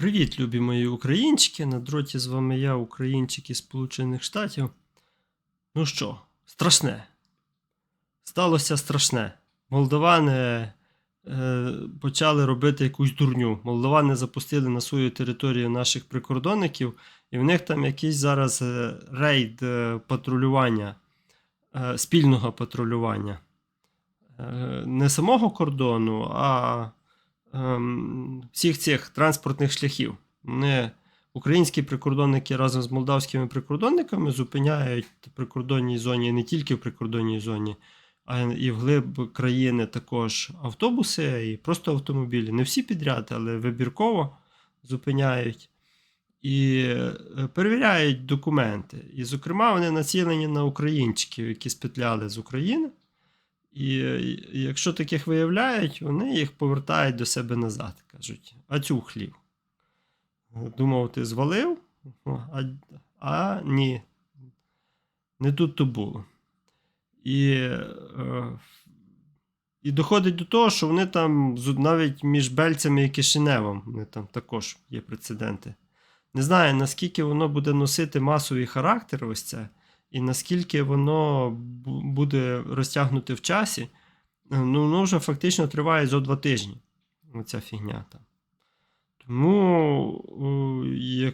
Привіт, любі мої українчики. На дроті з вами я, українчик із Сполучених Штатів. Ну що, страшне. Сталося страшне. Молдовани е, почали робити якусь дурню. Молдовани запустили на свою територію наших прикордонників, і в них там якийсь зараз е, рейд е, патрулювання, е, спільного патрулювання. Е, не самого кордону, а всіх цих транспортних шляхів. Вони, українські прикордонники разом з молдавськими прикордонниками зупиняють в прикордонній зоні, не тільки в прикордонній зоні, а і вглиб країни також автобуси і просто автомобілі. Не всі підряд, але вибірково зупиняють і е, перевіряють документи. І, зокрема, вони націлені на українчиків, які спетляли з України. І е, якщо таких виявляють, вони їх повертають до себе назад. Кажуть, а цю хлів. Думав, ти звалив, а, а ні. Не тут то було. І, е, і доходить до того, що вони там навіть між Бельцями і Кишиневом вони там також є прецеденти. Не знаю, наскільки воно буде носити масовий характер, ось це, і наскільки воно буде розтягнути в часі. Е, Ну, воно вже фактично триває зо два тижні. Оця фігня там. Тому,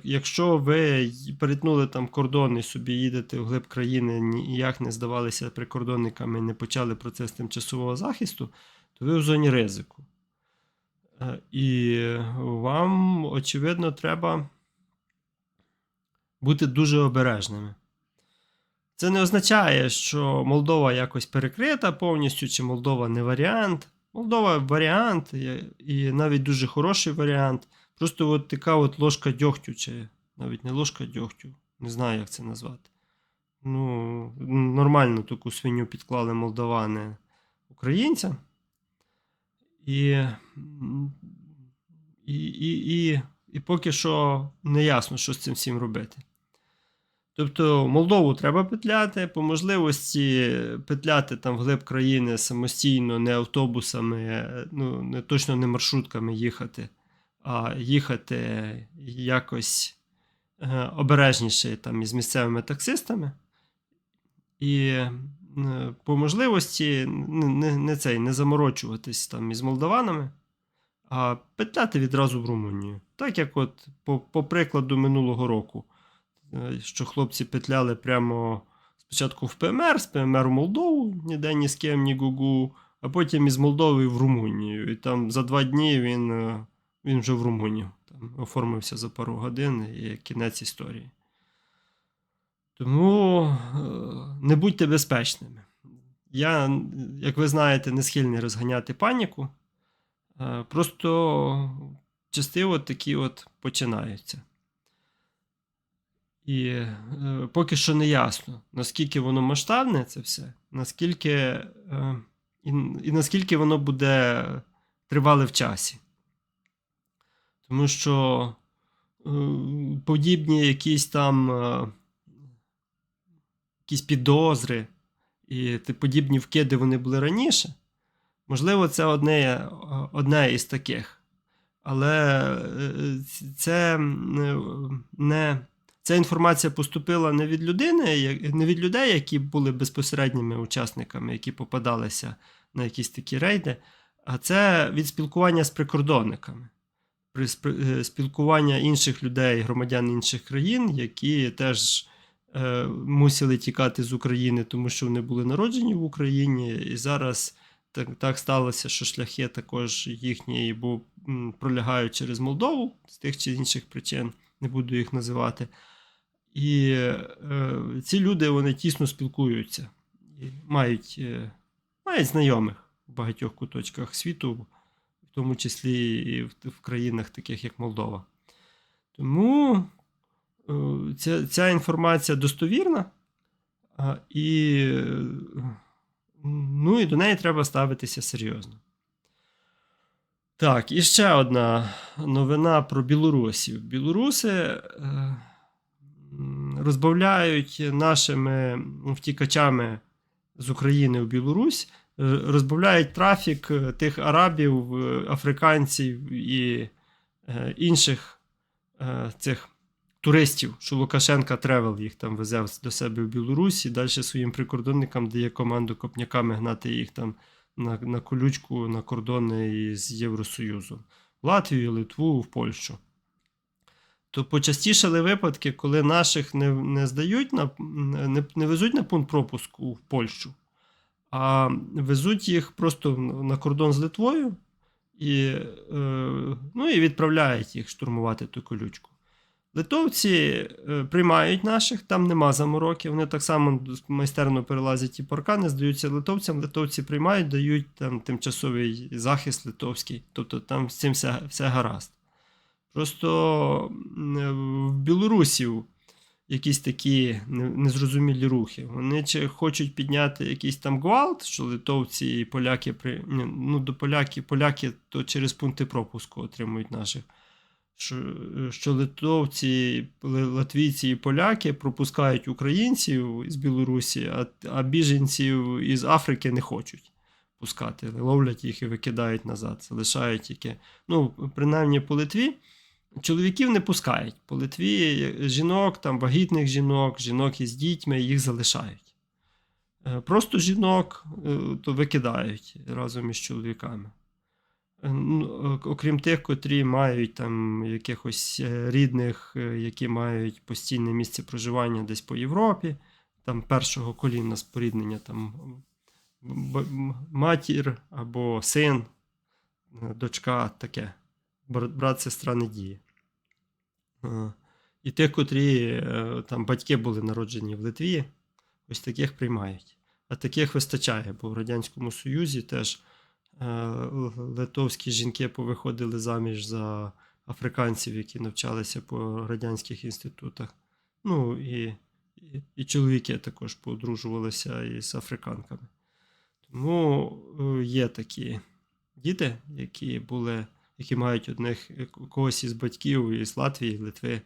якщо ви перетнули там кордон і собі їдете в глиб країни, ніяк не здавалися прикордонниками, не почали процес тимчасового захисту, то ви в зоні ризику. Е, І вам, очевидно, треба бути дуже обережними. Це не означає, що Молдова якось перекрита повністю, чи Молдова не варіант. Молдова варіант, і- навіть дуже хороший варіант. Просто от така от ложка дьогтю, чи навіть не ложка дьогтю, не знаю, як це назвати. Ну, нормально таку свиню підклали молдавани українцям. І, і, і, і, і поки що не ясно, що з цим всім робити. Тобто Молдову треба петляти, по можливості петляти там вглиб країни самостійно, не автобусами, ну, не точно не маршрутками їхати, а їхати якось е, обережніше там із місцевими таксистами. І е, по можливості не, не, не, цей, не заморочуватись там із молдаванами, а петляти відразу в Румунію. Так як от по, по прикладу минулого року що хлопці петляли прямо спочатку в ПМР, з ПМР в Молдову, ніде ні з ким, ні гугу, а потім із Молдови в Румунію. І там за два дні він, е, він вже в Румунію. Там оформився за пару годин і кінець історії. Тому е, не будьте безпечними. Я, як ви знаєте, не схильний розганяти паніку. Е, Просто части от такі от починаються. І е, поки що не ясно, наскільки воно масштабне, це все, наскільки, е, і, і наскільки воно буде тривале в часі. Тому що е, подібні якісь там е, якісь підозри і подібні вкиди вони були раніше. Можливо, це одне, одне із таких. Але е, це не. Ця інформація поступила не від людини, не від людей, які були безпосередніми учасниками, які попадалися на якісь такі рейди, а це від спілкування з прикордонниками, при е, спілкування інших людей, громадян інших країн, які теж е, мусили тікати з України, тому що вони були народжені в Україні, і зараз так, так сталося, що шляхи також їхні пролягають через Молдову з тих чи інших причин, не буду їх називати. І е, ці люди вони тісно спілкуються і мають, е, мають знайомих в багатьох куточках світу, в тому числі і в, в країнах, таких як Молдова. Тому е, ця, ця інформація достовірна, а, і, е, ну, і до неї треба ставитися серйозно. Так, і ще одна новина про білорусів. Білоруси е, розбавляють нашими втікачами з України в Білорусь, е, розбавляють трафік е, тих арабів, е, африканців і інших цих туристів, що Лукашенка Тревел їх там везе до себе в Білорусі, далі своїм прикордонникам дає команду копняками гнати їх там на, на колючку на кордони із Євросоюзом. Латвію, Литву, в Польщу. То почастішали випадки, коли наших не, не здають на не, не везуть на пункт пропуску в Польщу, а везуть їх просто на кордон з Литвою і, е, ну, і відправляють їх штурмувати ту колючку. Литовці е, приймають наших, там нема замороки, вони так само майстерно перелазять ті паркани, здаються литовцям. Литовці приймають, дають там тимчасовий захист литовський. Тобто там з цим все, все гаразд. Просто в білорусів якісь такі незрозумілі рухи. Вони чи хочуть підняти якийсь там гвалт, що литовці і поляки при ну до поляки, поляки то через пункти пропуску отримують наших. Що, що литовці, латвійці і поляки пропускають українців з Білорусі, а, а біженців із Африки не хочуть пускати. Ловлять їх і викидають назад. Залишають тільки. Ну, принаймні по Литві. Чоловіків не пускають. По Литві жінок, там вагітних жінок, жінок із дітьми їх залишають. Е, Просто жінок е, то викидають разом із чоловіками. Е, ну, Окрім тих, котрі мають там якихось рідних, які мають постійне місце проживання десь по Європі, там першого коліна споріднення, там матір або син, дочка, таке. Брат, сестра не І тих, котрі е, там батьки були народжені в Литві, ось таких приймають. А таких вистачає, бо в Радянському Союзі теж е, литовські жінки повиходили заміж за африканців, які навчалися по радянських інститутах. Ну і, і, і чоловіки також поодружувалися із африканками. Тому е, є такі діти, які були, які мають одних е, когось із батьків із Латвії, Литви,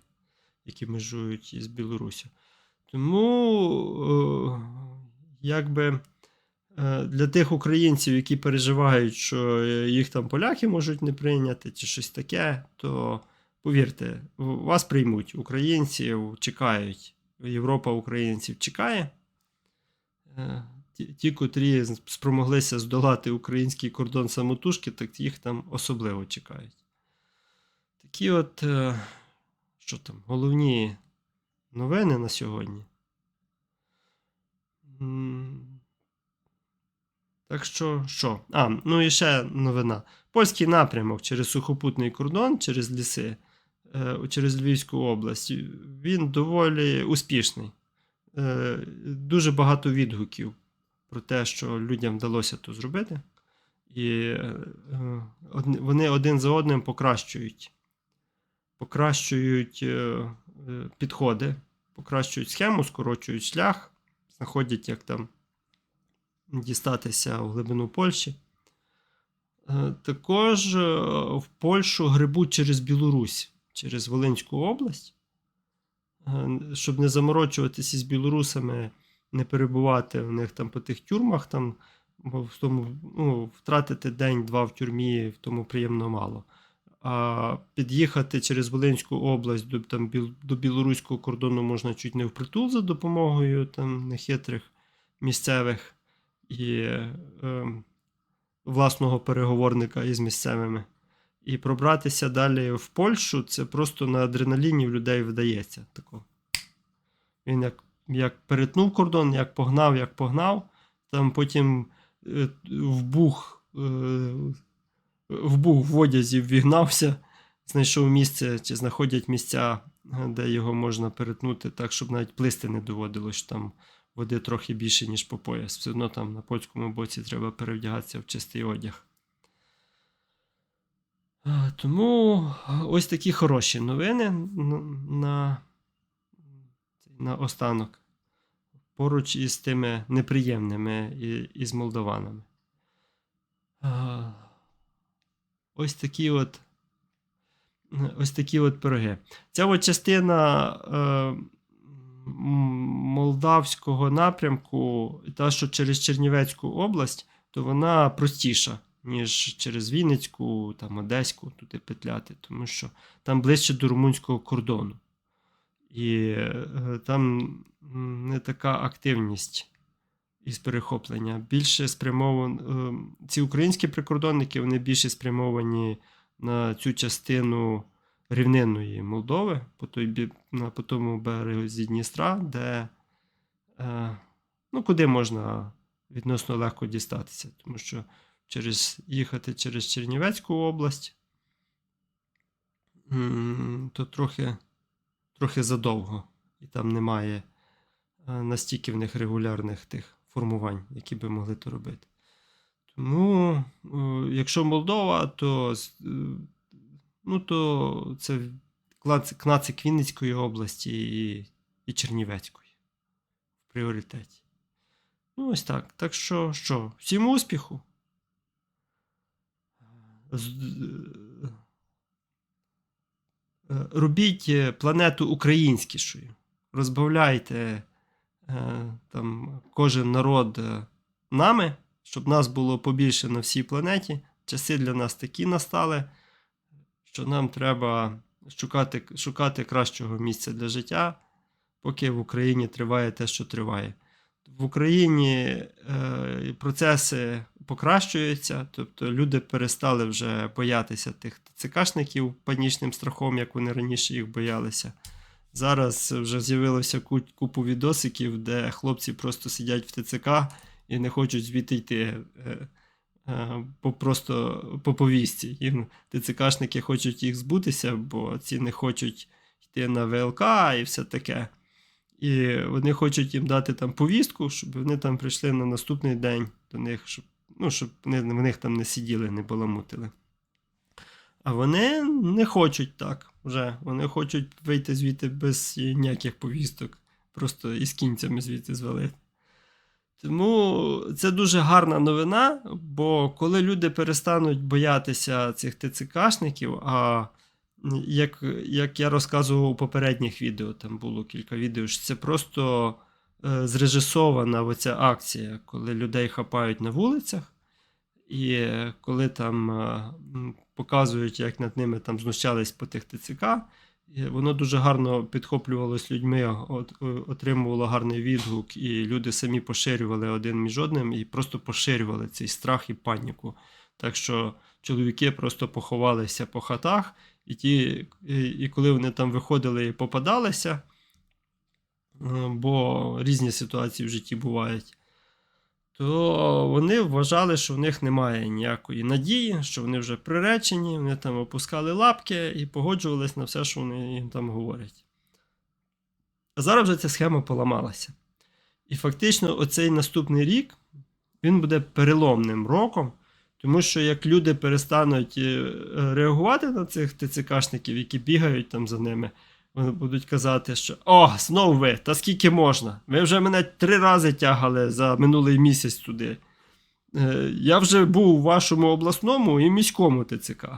які межують із Білорусі. Тому, е, якби е, для тих українців, які переживають, що їх там поляки можуть не прийняти чи щось таке, то повірте, вас приймуть. Українців чекають. Європа українців чекає. Ті, ті, котрі спромоглися здолати український кордон самотужки, так їх там особливо чекають. Такі от, е, що там, головні новини на сьогодні. Так що, що? А, ну і ще новина. Польський напрямок через сухопутний кордон, через ліси, е, через Львівську область, він доволі успішний. Е, Дуже багато відгуків про те, що людям вдалося то зробити. І е, вони один за одним покращують, покращують е, е, підходи, покращують схему, скорочують шлях, знаходять, як там дістатися в глибину Польщі. Також в Польщу грибуть через Білорусь, через Волинську область, щоб не заморочуватися з білорусами, не перебувати в них там по тих тюрмах, там, бо в тому, ну, втратити день-два в тюрмі, в тому приємно мало. А під'їхати через Волинську область до, там, до білоруського кордону можна чуть не впритул за допомогою там, нехитрих місцевих і е, власного переговорника із місцевими. І пробратися далі в Польщу це просто на адреналіні в людей вдається. Тако. Він як, як перетнув кордон, як погнав, як погнав, там потім е, вбух, е, вбух в одязі ввігнався, знайшов місце, чи знаходять місця, е, де його можна перетнути, так, щоб навіть плисти не доводилось, що там води трохи більше, ніж по пояс. Все одно там на польському боці треба перевдягатися в чистий одяг. Тому ось такі хороші новини на, на, останок. Поруч із тими неприємними із молдованами. Ось такі от. Ось такі от пироги. Ця от частина е, молдавського напрямку, та, що через Чернівецьку область, то вона простіша, ніж через Вінницьку, там Одеську туди петляти, тому що там ближче до румунського кордону. І е, там не така активність із перехоплення. Більше спрямовано. е, Ці українські прикордонники вони більше спрямовані на цю частину рівнинної Молдови, по, той, по тому березі Дністра, де е, ну, куди можна відносно легко дістатися, тому що через, їхати через Чернівецьку область, то трохи, трохи задовго, і там немає е, настільки в них регулярних тих формувань, які би могли то робити. Тому, е, якщо Молдова, то, е, ну, то це кнацик Вінницької області і, і Чернівецької в пріоритеті. Ну, ось так. Так що, що, всім успіху. Е, Робіть е, планету українськішою. Розбавляйте е, там кожен народ нами, щоб нас було побільше на всій планеті. Часи для нас такі настали, що нам треба шукати, шукати кращого місця для життя, поки в Україні триває те, що триває. В Україні е, процеси покращуються, тобто люди перестали вже боятися тих ТЦКшників панічним страхом, як вони раніше їх боялися. Зараз вже з'явилося купу відосиків, де хлопці просто сидять в ТЦК і не хочуть звідти йти. е, е, По просто по повістці. Їм ТЦКшники хочуть їх збутися, бо ці не хочуть йти на ВЛК і все таке. І вони хочуть їм дати там повістку, щоб вони там прийшли на наступний день до них, щоб, ну, щоб в них там не сиділи, не баламутили. А вони не хочуть так вже. Вони хочуть вийти звідти без ніяких повісток, просто із кінцями звідти звалити. Тому це дуже гарна новина, бо коли люди перестануть боятися цих ТЦКшників, а як, як я розказував у попередніх відео, там було кілька відео, що це просто зрежисована оця акція, коли людей хапають на вулицях, і е, коли там е, показують, як над ними там знущались по тих ТЦК, воно дуже гарно підхоплювалось людьми, е, отримувало гарний відгук, і люди самі поширювали один між одним і просто поширювали цей страх і паніку. Так що чоловіки просто поховалися по хатах, і, ті, і, коли вони там виходили і попадалися, е, бо різні ситуації в житті бувають, то вони вважали, що в них немає ніякої надії, що вони вже приречені, вони там опускали лапки і погоджувались на все, що вони їм там говорять. А зараз вже ця схема поламалася. І фактично, оцей наступний рік він буде переломним роком, тому що як люди перестануть е, реагувати на цих ТЦКшників, які бігають там за ними, вони будуть казати, що о, знов ви, та скільки можна? Ви вже мене три рази тягали за минулий місяць туди. Е, Я вже був у вашому обласному і міському ТЦК.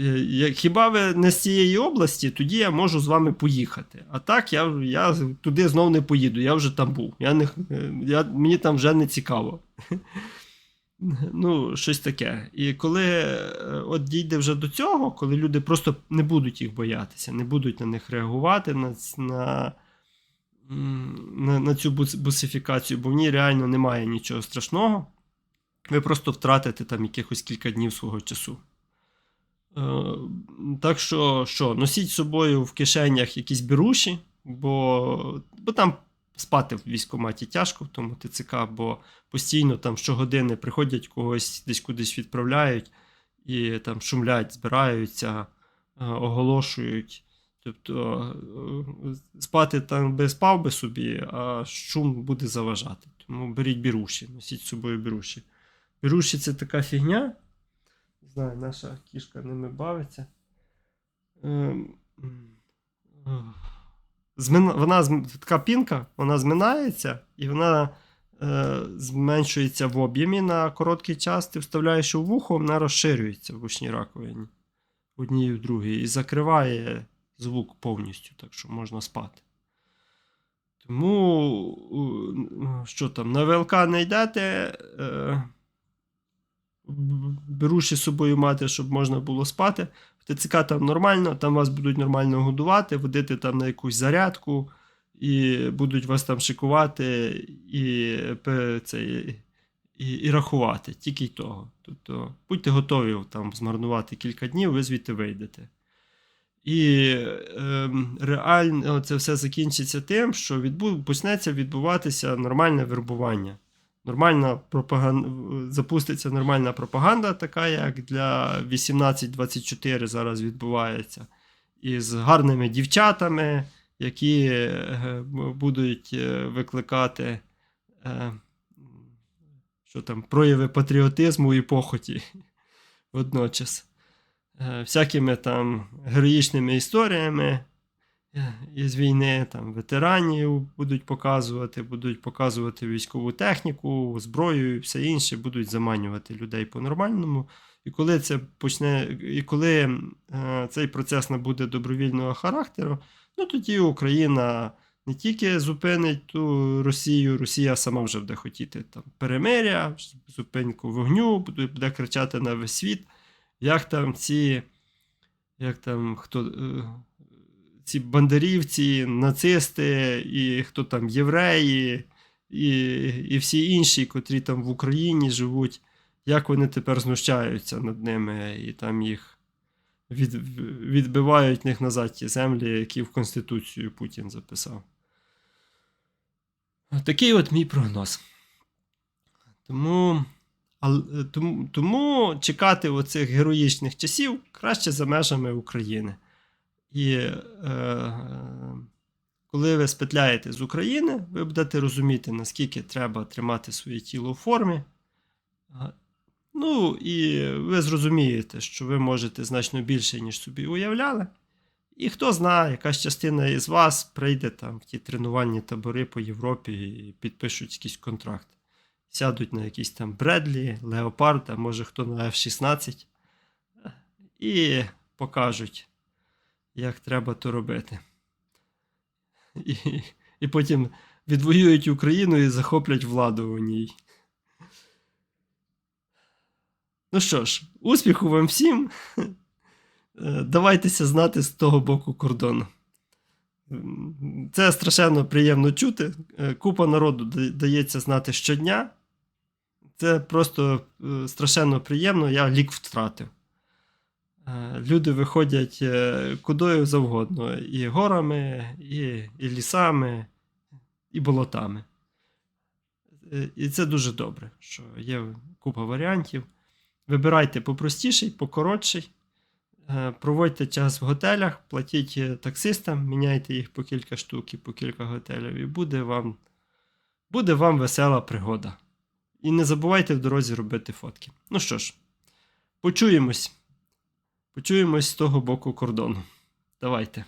Е, Хіба ви не з цієї області, тоді я можу з вами поїхати. А так я, я туди знов не поїду, я вже там був. Я не, е, я, мені там вже не цікаво. Ну, щось таке. І коли е, от дійде вже до цього, коли люди просто не будуть їх боятися, не будуть на них реагувати, на, на, на, на цю бусифікацію, бо в ній реально немає нічого страшного. Ви просто втратите там якихось кілька днів свого часу. Е, так що, що, носіть з собою в кишенях якісь беруші, бо, бо там спати в військкоматі тяжко в тому ТЦК, бо постійно там щогодини приходять когось десь кудись відправляють і там шумлять, збираються, е, оголошують. Тобто е, спати там би спав би собі, а шум буде заважати. Тому беріть біруші, носіть з собою біруші. Біруші це така фігня. Не знаю, наша кішка ними бавиться. Змина- Вона така пінка, вона зминається і вона е, зменшується в об'ємі на короткий час. Ти вставляєш у вухо, вона розширюється в вушній раковині в одній і в другій і закриває звук повністю, так що можна спати. Тому, що там, на ВЛК не йдете, е, беруші з собою мати, щоб можна було спати. ТЦК там нормально, там вас будуть нормально годувати, водити там на якусь зарядку, і будуть вас там шикувати і, це, і, і рахувати. Тільки й того. Тобто будьте готові там змарнувати кілька днів, ви звідти вийдете. І ем, реально це все закінчиться тим, що відбу... почнеться відбуватися нормальне вербування. Нормальна пропаганда, запуститься нормальна пропаганда, така як для 18-24 зараз відбувається, із гарними дівчатами, які е, будуть е, викликати е, що там, прояви патріотизму і похоті водночас. Всякими там героїчними історіями із війни, там ветеранів будуть показувати, будуть показувати військову техніку, зброю і все інше, будуть заманювати людей по-нормальному. І коли це почне, і коли е, цей процес набуде добровільного характеру, ну тоді Україна не тільки зупинить ту Росію, Росія сама вже буде хотіти там перемиря, зупинку вогню, буде, буде кричати на весь світ, як там ці, як там хто. е, Ці бандерівці, нацисти, і хто там євреї, і, і всі інші, котрі там в Україні живуть, як вони тепер знущаються над ними і там їх від, відбивають них назад ті землі, які в Конституцію Путін записав. Такий от мій прогноз. Тому, тому, тому чекати оцих героїчних часів краще за межами України. І е, коли ви спетляєте з України, ви будете розуміти, наскільки треба тримати своє тіло в формі. Ну, і ви зрозумієте, що ви можете значно більше, ніж собі уявляли. І хто знає, якась частина із вас прийде там в ті тренувальні табори по Європі і підпишуть якийсь контракт. Сядуть на якісь там Бредлі, Леопард, а може хто на F-16 і покажуть, як треба то робити. І, і потім відвоюють Україну і захоплять владу у ній. Ну що ж, успіху вам всім. Е, Давайтеся знати з того боку кордону. Це страшенно приємно чути. Е, Купа народу дається знати щодня. Це просто е, страшенно приємно, я лік втратив. Е, Люди виходять е, кудою завгодно, і горами, і, і лісами, і болотами. Е, І це дуже добре, що є купа варіантів. Вибирайте попростіший, покоротший. Проводьте час в готелях, платіть таксистам, міняйте їх по кілька штук і по кілька готелів, і буде вам, буде вам весела пригода. І не забувайте в дорозі робити фотки. Ну що ж, почуємось. Почуємось з того боку кордону. Давайте.